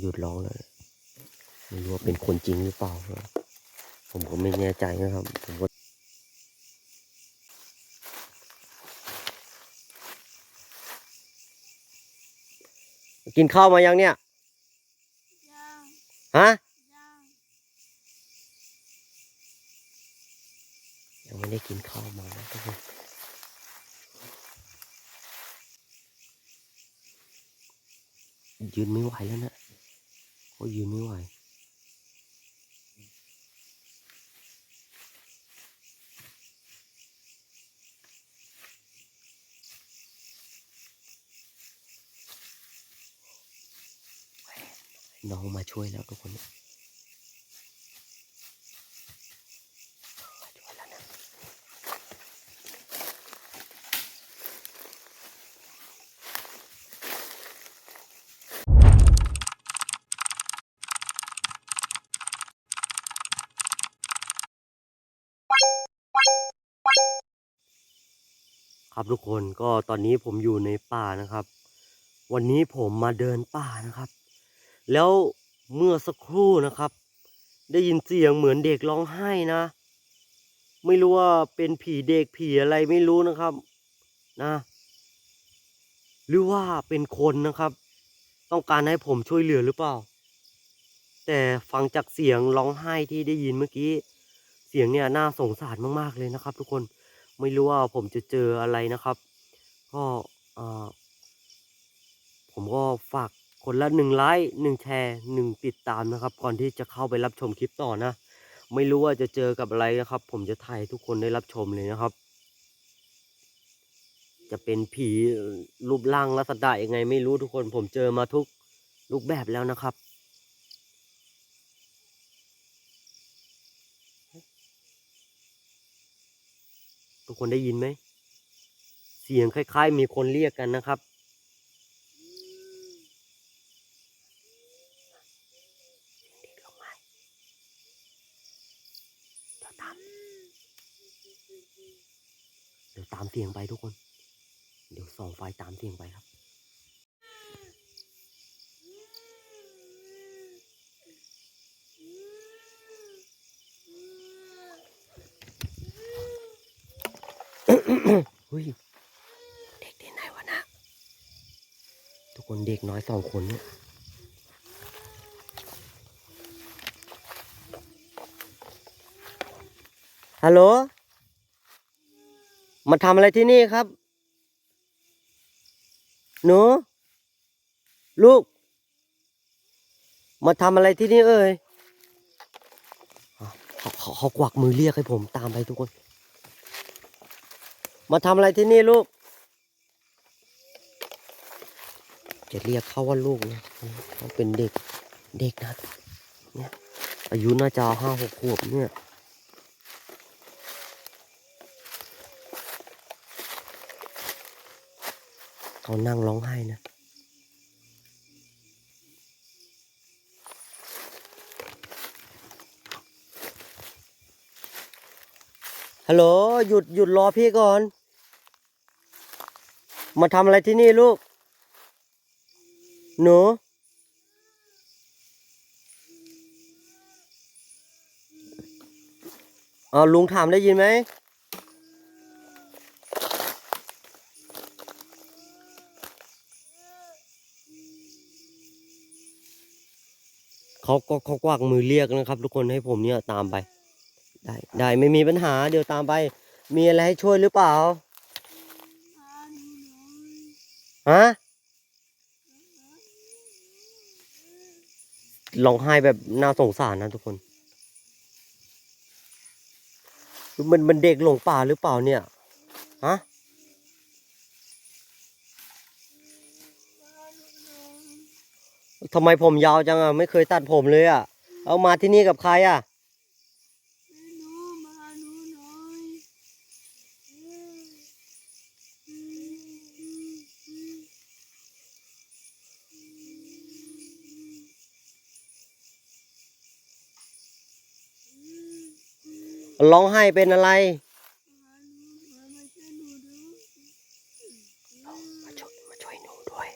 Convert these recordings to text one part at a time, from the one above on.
หยุดร้องแล้วไม่รู้ว่าเป็นคนจริงหรือเปล่า ผมก็ไม่แน่ใจนะครับ ผมก็กินข้าวมายังเนี่ยยังฮะยังยังไม่ได้กินข้าวมานะทุกคนยืนไม่ไหวแล้วนะ เขายืนไม่ไหวน้องมาช่วยแล้วทุกคนมาช่วยแล้วนะ ครับทุกคนก็ตอนนี้ผมอยู่ในป่านะครับ วันนี้ผมมาเดินป่านะครับ แล้วเมื่อสักครู่นะครับ ได้ยินเสียงเหมือนเด็กร้องไห้นะ ไม่รู้ว่าเป็นผีเด็กผีอะไรไม่รู้นะครับนะ หรือว่าเป็นคนนะครับ ต้องการให้ผมช่วยเหลือหรือเปล่า แต่ฟังจากเสียงร้องไห้ที่ได้ยินเมื่อกี้ เสียงเนี่ยน่าสงสารมากๆเลยนะครับ ทุกคนไม่รู้ว่าผมจะเจออะไรนะครับ ก็เออผมก็ฝากคนละหนึ่งไลค์หนึ่งแชร์หนึ่งติดตามนะครับ ก่อนที่จะเข้าไปรับชมคลิปต่อนะ ไม่รู้ว่าจะเจอกับอะไรนะครับ ผมจะถ่ายทุกคนได้รับชมเลยนะครับ จะเป็นผีรูปร่างลักษณะยังไง ไม่รู้ทุกคน ผมเจอมาทุกรูปแบบแล้วนะครับ ทุกคนได้ยินไหม เสียงคล้าย ๆ มีคนเรียกกันนะครับ เดี๋ยวตามเดี๋ยวตามเสียงไปทุกคน เดี๋ยวส่องไฟตามเสียงไปครับ ฮ้ยเด็กที่ไหนวะนะ ทุกคนเด็กน้อยสองคนเนี่ยฮัลโหล มาทำอะไรที่นี่ครับ หนู ลูก มาทำอะไรที่นี่เอ่ยเขาเขาเขากวักมือเรียกให้ผมตามไปทุกคน มาทำอะไรที่นี่ลูก จะเรียกเขาว่าลูกนะเขาเป็นเด็กเด็กนะเนี่ยอายุน่าจะห้าหกขวบเนี่ยเขานั่งร้องไห้นะฮัลโหลหยุดหยุดรอพี่ก่อน มาทำอะไรที่นี่ลูก หนู เอาลุงถามได้ยินไหม เขาก็เขากวักมือเรียกนะครับ ทุกคนให้ผมเนี่ยตามไป ได้ ได้ไม่มีปัญหาเดี๋ยวตามไป มีอะไรให้ช่วยหรือเปล่า ฮะร้องไห้แบบน่าสงสารนะทุกคนมันมันเด็กหลงป่าหรือเปล่าเนี่ย ฮะ ทำไมผมยาวจังอะ ไม่เคยตัดผมเลยอะ เอามาที่นี่กับใครอะ ร้องไห้เป็นอะไรมาช่วยมาช่วยหนูด้วย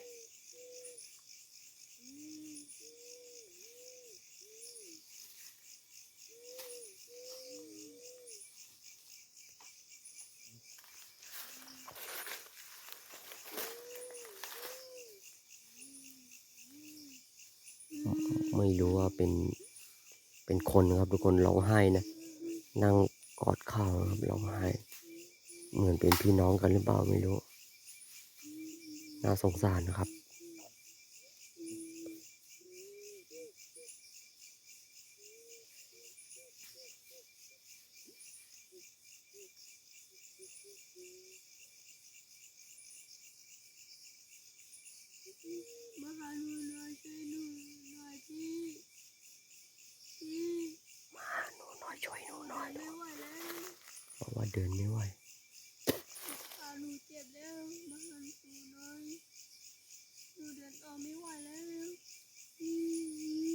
ไม่รู้ว่าเป็นเป็นคนครับทุกคนร้องไห้นะ นั่งกอดเข่าครับร้องไห้เหมือนเป็นพี่น้องกันหรือเปล่าไม่รู้ น่าสงสารนะครับ มาหาหนูหน่อยช่วยหนูหน่อยพี่พี่ มาหนูน้อยช่วยหนูหน่อย ไม่ไหวแล้ว เดินไม่ไหว ขาหนูเจ็บแล้วมาหาหนูหน่อยหนูเดินต่อไม่ไหวแล้วอืม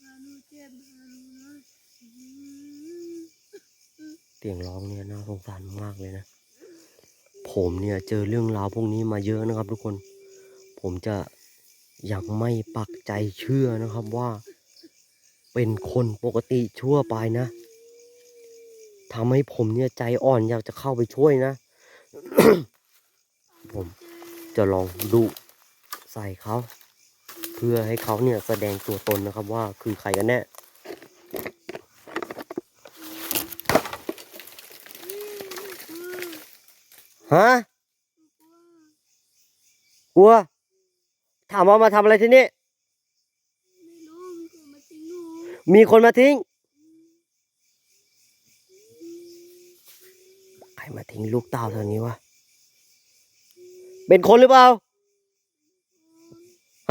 ขาหนูเจ็บขาหนูหน่อยอืม เสียงร้องเนี่ยน่าสงสารมากเลยนะ ผมเนี่ยเจอเรื่องราวพวกนี้มาเยอะนะครับ ทุกคน ผมจะยังไม่ปักใจเชื่อนะครับว่า เป็นคนปกติชั่วไปนะทำให้ผมเนี่ยใจอ่อนอยากจะเข้าไปช่วยนะ ผมจะลองดุใส่เขา เพื่อให้เขาเนี่ยแสดงตัวตนนะครับว่าคือใครกันแน่ ฮะกลัว ถามว่ามาทำอะไรที่นี่ไม่รู้มีคนมาทิ้งหนูมีคนมาทิ้ง ใครมาทิ้งลูกเต่าเท่านี้วะ เป็นคนหรือเปล่า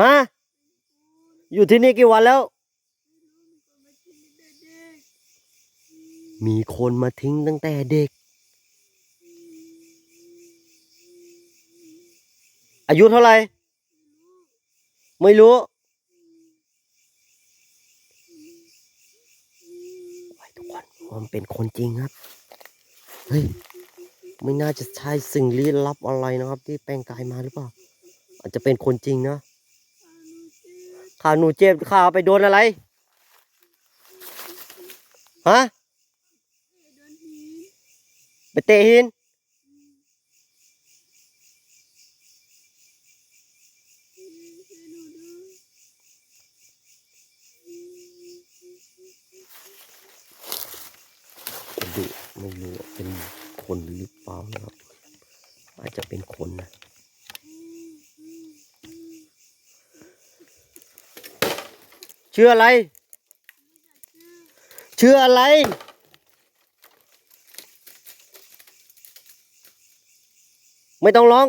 ฮะ อยู่ที่นี่กี่วันแล้ว มีคนมาทิ้งตั้งแต่เด็ก อายุเท่าไหร่ ไม่รู้ ทุกคนว่ามันเป็นคนจริงครับ เฮ้ย ไม่น่าจะใช่สิ่งลี้ลับอะไรนะครับ ที่แปลงกายมาหรือเปล่า อาจจะเป็นคนจริงนะขาหนูเจ็บขาหนูเจ็บขาไปโดนอะไร ฮะเดินหินไปเตะหินาจจะเป็นคนนะชื่ออะไร ชื่ออะไร ไม่ต้องร้อง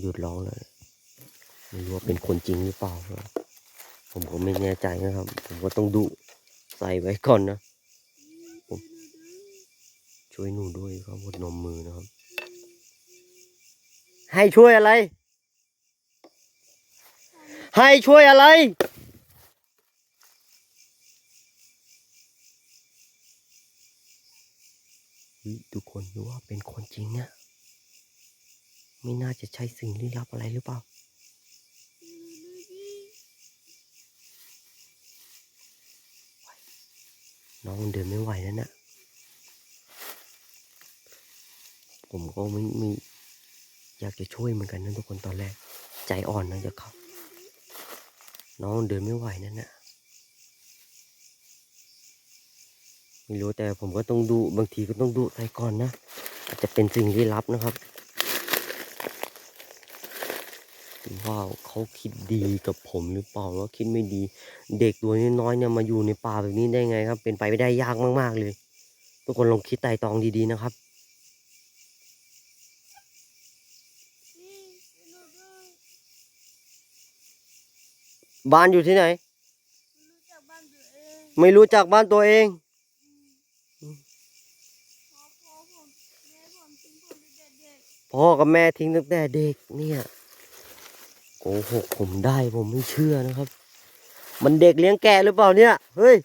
หยุดร้องเลย ไม่รู้ว่าเป็นคนจริงหรือเปล่า ผมก็ไม่แน่ใจนะครับ ผมก็ต้องดุใส่ไว้ก่อนนะช่วยหนูด้วยครับหมดนมมือนะครับ ให้ช่วยอะไร ให้ช่วยอะไรทุกคนรู้ว่าเป็นคนจริงเนี่ย ไม่น่าจะใช่สิ่งลี้ลับอะไรหรือเปล่า น้องมันเดินไม่ไหวแล้วนะผมก็ไม่ไม่อยากจะช่วยเหมือนกันนะทุกคนตอนแรก ใจอ่อนนะจะเขาน้องเดินไม่ไหวนั่นนะไม่รู้แต่ผมก็ต้องดูบางทีก็ต้องดูใส่ก่อนนะอาจจะเป็นสิ่งลี้ลับนะครับ ว่าเขาคิดดีกับผมหรือเปล่าว่าคิดไม่ดี เด็กตัวน้อยๆเนี่ยมาอยู่ในป่าแบบนี้ได้ไงครับ เป็นไปไม่ได้ยากมากๆเลย ทุกคนลองคิดไต่ตรองดีๆนะครับพี่ช่วยหนูด้วยบ้านอยู่ที่ไหนรู้จักบ้านตัวเองไม่รู้จักบ้านตัวเองพอพอผมแม่ผมทิ้งผมตั้งแต่เด็กพ่อกับแม่ทิ้งตั้งแต่เด็กเนี่ย โกหกผมได้ผมไม่เชื่อนะครับ มันเด็กเลี้ยงแกะหรือเปล่าเนี่ย เฮ้ย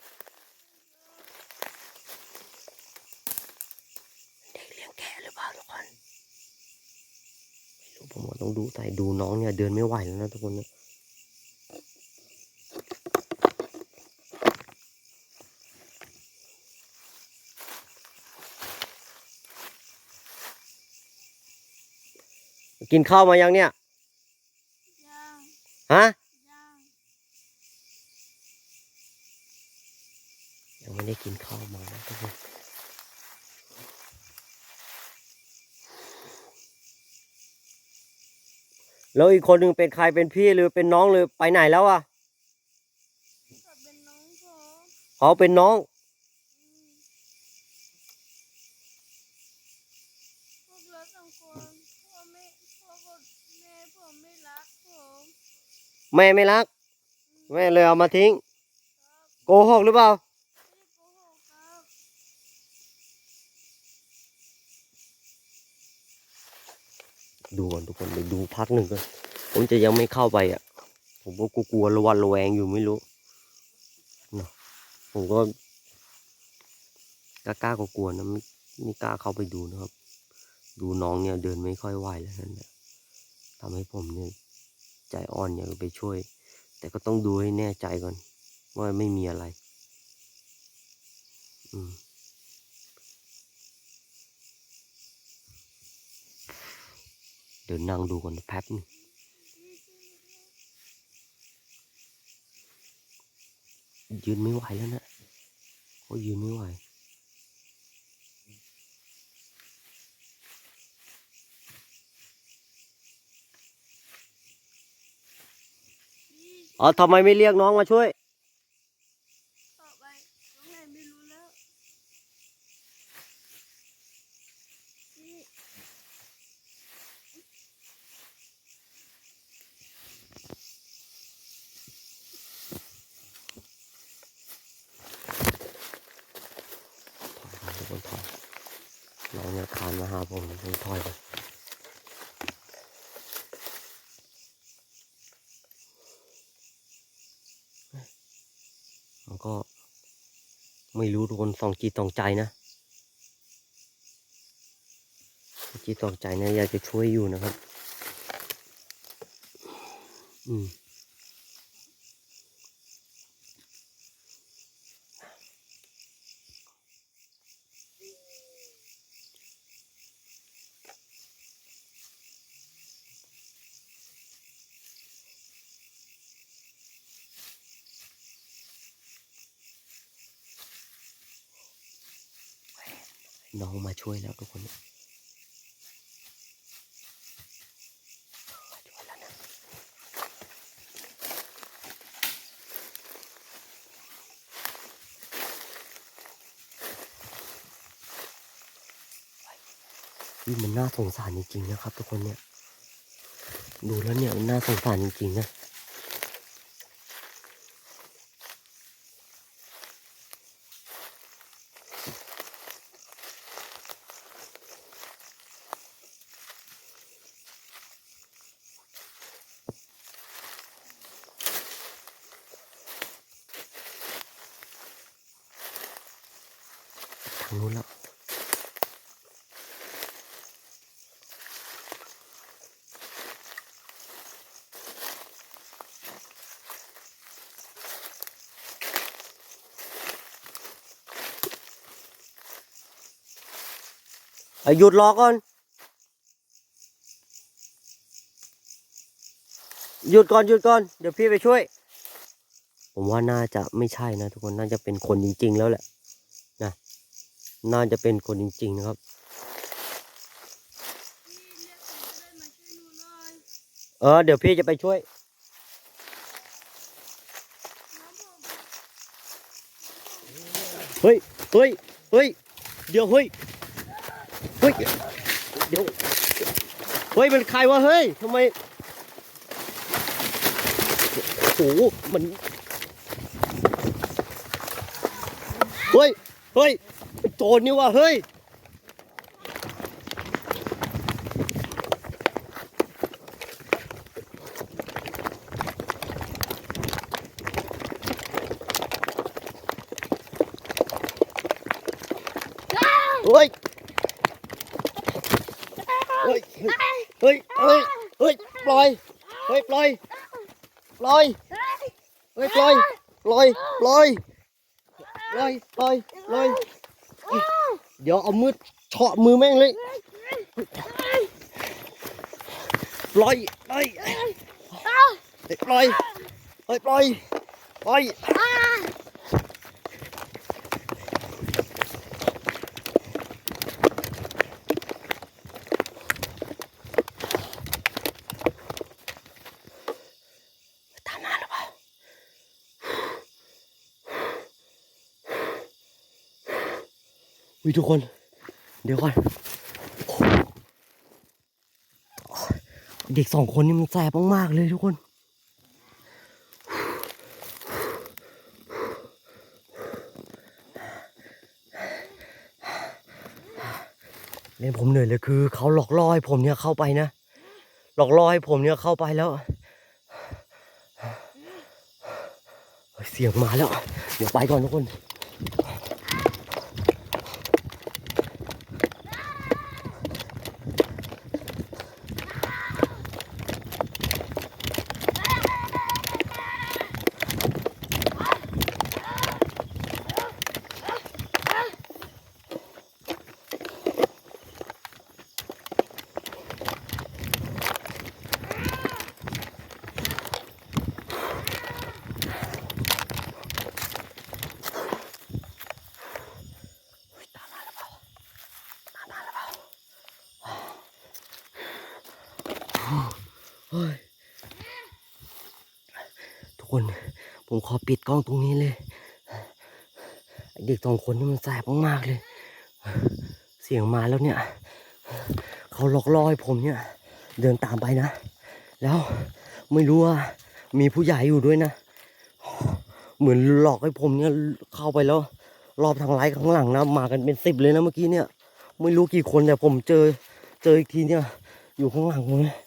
เด็กเลี้ยงแกะหรือเปล่าทุกคนไม่รู้ผมว่าต้องดูแต่ดูน้องเนี่ยเดินไม่ไหวแล้วนะทุกคนเนี่ยกินข้าวมายังเนี่ย ฮะยังไม่ได้กินข้าวมาทุกคนแล้วอีกคนหนึ่งเป็นใครเป็นพี่หรือเป็นน้องหรือไปไหนแล้วอะเป็นน้องเขาเป็นน้องพวกเราสองคนพ่อแม่พ่อกับแม่ผมไม่รักผม แม่ไม่รัก แม่เลยเอามาทิ้ง โกหกหรือเปล่าดูก่อนทุกคนไปดูพักหนึ่งก่อนผมจะยังไม่เข้าไปอะ ผมก็กลัวระวันระแวงอยู่ไม่รู้เนาะผมก็กล้าๆกลัวๆนะไม่ไม่กล้าเข้าไปดูนะครับ ดูน้องเนี่ยเดินไม่ค่อยไหวแล้วนั่นแหละทำให้ผมเนี่ย ใจอ่อนอยากไปช่วย แต่ก็ต้องดูให้แน่ใจก่อน ว่าไม่มีอะไร อืมเดินนั่งดูก่อนแป๊บนึงยืนไม่ไหวแล้วนะโอ้ยืนไม่ไหว อ๋อทำไมไม่เรียกน้องมาช่วย ต่อไปน้องไหนไม่รู้แล้วนี่ ถอยไปทุกคนถอยน้องเนี่ยคานมาหาผมผมถอยไปมัน ก็ ไม่รู้ทุกคนสองจีตองใจนะจีตองใจนะอยากจะช่วยอยู่นะครับ อืม น้องมาช่วยแล้วทุกคนเนี่ยนี่มันน่าสงสารจริงๆนะครับ ทุกคนเนี่ย ดูแล้วเนี่ยมันน่าสงสารจริงๆนะางนู้นแล้วหยุดรอก่อน หยุดก่อนหยุดก่อน เดี๋ยวพี่ไปช่วย ผมว่าน่าจะไม่ใช่นะทุกคน น่าจะเป็นคนจริง ๆ แล้วแหละ น่าจะเป็นคนจริง ๆ นะครับ เออ เดี๋ยวพี่จะไปช่วย เฮ้ย เฮ้ย เฮ้ย เดี๋ยวเฮ้ย เฮ้ย เดี๋ยว เฮ้ย มันใครวะเฮ้ยทำไม โอ้โห มัน เฮ้ย เฮ้ย โจรนี่ว่าเฮ้ย เฮ้ย เฮ้ย เฮ้ย เฮ้ย ปล่อย เฮ้ย ปล่อย ปล่อย เฮ้ลอยลอย ปล่อย ปล่อย ปล่อย ปล่อย เดี๋ยวเอามือเฉาะมือแม่งเลยปล่อยปล่อยเฮ้ยปล่อยเฮ้ยปล่อยปล่อย ตามมาหรือเปล่า วิทุกคน เดี๋ยวก่อนเด็กสองคนนี่มันแสบมากๆเลยทุกคน เล่นผมเหนื่อยเลยคือเขาหลอกล่อให้ผมเนี่ยเข้าไปนะ หลอกล่อให้ผมเนี่ยเข้าไปแล้วเฮ้ยเสียงมาแล้ว เดี๋ยวไปก่อนทุกคน ตามมาหรือเปล่าตามมาหรือเปล่าเฮ้ย ทุกคนผมขอปิดกล้องตรงนี้เลยเด็กสองคนนี่มันแสบมากๆเลย เสียงมาแล้วเนี่ยเขาหลอกล่อให้ผมเนี่ย เดินตามไปนะ แล้วไม่รู้ว่ามีผู้ใหญ่อยู่ด้วยนะ เหมือนหลอกให้ผมเนี่ยเข้าไปแล้ว รอบทางไลท์ข้างหลังนะมากันเป็นสิบเลยนะเมื่อกี้เนี่ย ไม่รู้กี่คนแต่ผมเจอเจออีกทีเนี่ย อยู่ข้างหลังผมเนี่ย